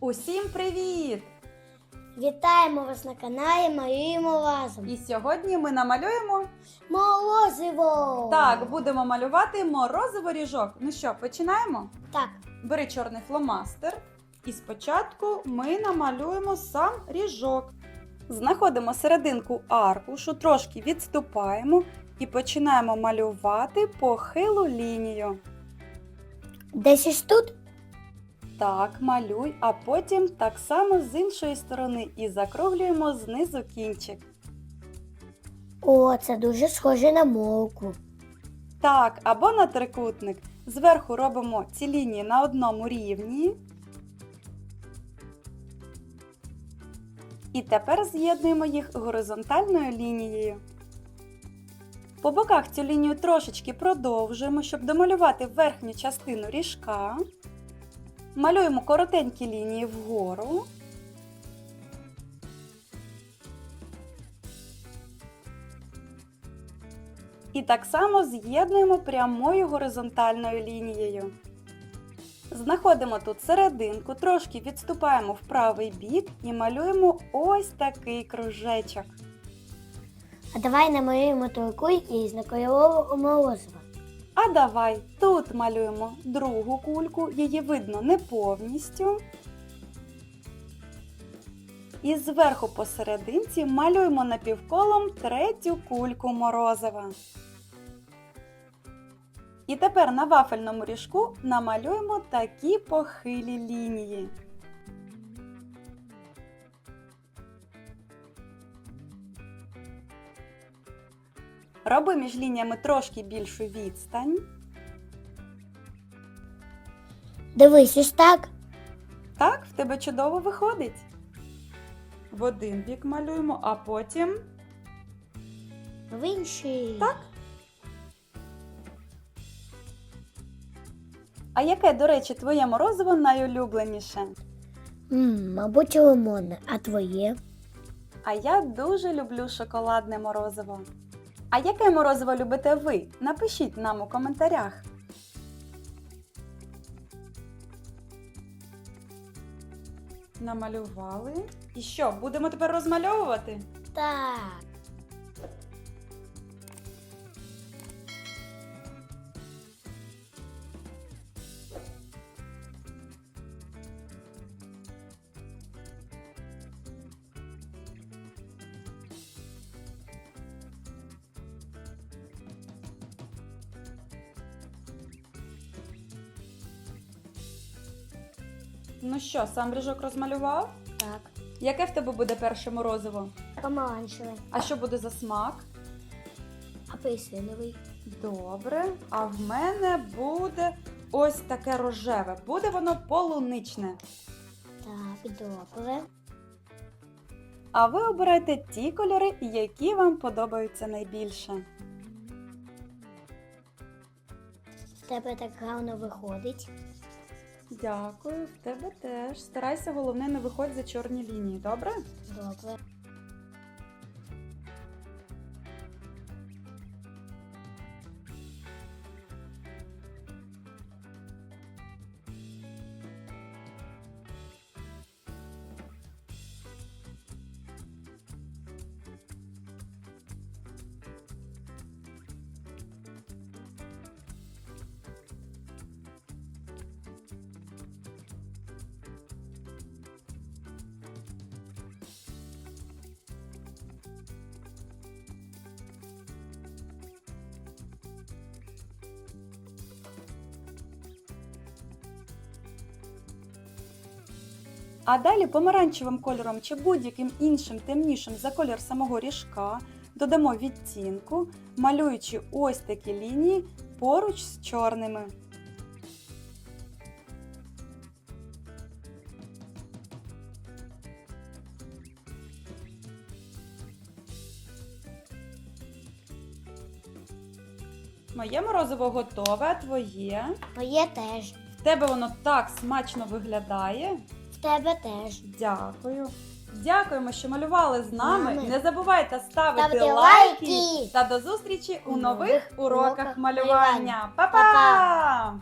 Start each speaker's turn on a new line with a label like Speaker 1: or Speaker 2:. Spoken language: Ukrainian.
Speaker 1: Усім привіт!
Speaker 2: Вітаємо вас на каналі Малюємо разом.
Speaker 1: І сьогодні ми намалюємо.
Speaker 2: Морозиво!
Speaker 1: Так, будемо малювати морозиво ріжок. Ну що, починаємо?
Speaker 2: Так,
Speaker 1: Бери чорний фломастер. І спочатку ми намалюємо сам ріжок. Знаходимо серединку аркушу, трошки відступаємо і починаємо малювати похилу лінію.
Speaker 2: десь ось тут.
Speaker 1: Так, малюй, а потім так само з іншої сторони і закруглюємо знизу кінчик.
Speaker 2: О, це дуже схоже на морку.
Speaker 1: Так, або на трикутник. Зверху робимо ці лінії на одному рівні. І тепер з'єднуємо їх горизонтальною лінією. По боках цю лінію трошечки продовжуємо, щоб домалювати верхню частину ріжка. Малюємо коротенькі лінії вгору. І так само з'єднуємо прямою горизонтальною лінією. Знаходимо тут серединку, трошки відступаємо в правий бік і малюємо ось такий кружечок.
Speaker 2: А давай намалюємо трикутник із накольорового морозива.
Speaker 1: А давай тут малюємо другу кульку, її видно не повністю. І зверху посерединці малюємо напівколом третю кульку морозива. І тепер на вафельному ріжку намалюємо такі похилі лінії. Роби між лініями трошки більшу відстань.
Speaker 2: Дивись, ось так.
Speaker 1: Так, в тебе чудово виходить. В один бік малюємо, а потім
Speaker 2: В інший.
Speaker 1: Так. А яке, до речі, твоє морозиво найулюбленіше?
Speaker 2: М, мабуть, лимонне. А твоє?
Speaker 1: А я дуже люблю шоколадне морозиво. А яке морозиво любите ви? Напишіть нам у коментарях. Намалювали. І що, будемо тепер розмальовувати?
Speaker 2: Так.
Speaker 1: Ну що, сам ріжок розмалював?
Speaker 2: Так.
Speaker 1: Яке в тебе буде перше морозиво?
Speaker 2: Помаранчевий.
Speaker 1: А що буде за смак?
Speaker 2: Апельсиновий.
Speaker 1: Добре. А в мене буде ось таке рожеве. Буде воно полуничне.
Speaker 2: Так, добре.
Speaker 1: А ви обирайте ті кольори, які вам подобаються найбільше.
Speaker 2: В тебе так гарно виходить.
Speaker 1: Дякую, в тебе теж. Старайся, головне, не виходь за чорні лінії, добре?
Speaker 2: Добре.
Speaker 1: А далі помаранчевим кольором чи будь-яким іншим темнішим за колір самого ріжка додамо відтінку, малюючи ось такі лінії поруч з чорними. Моє морозиво готове, а твоє.
Speaker 2: Моє теж.
Speaker 1: В тебе воно так смачно виглядає.
Speaker 2: В тебе теж.
Speaker 1: Дякую. Дякуємо, що малювали з нами.
Speaker 2: Мами.
Speaker 1: Не забувайте ставити,
Speaker 2: Ставте
Speaker 1: лайки.
Speaker 2: лайки.
Speaker 1: та до зустрічі у нових уроках
Speaker 2: малювання.
Speaker 1: Па-па!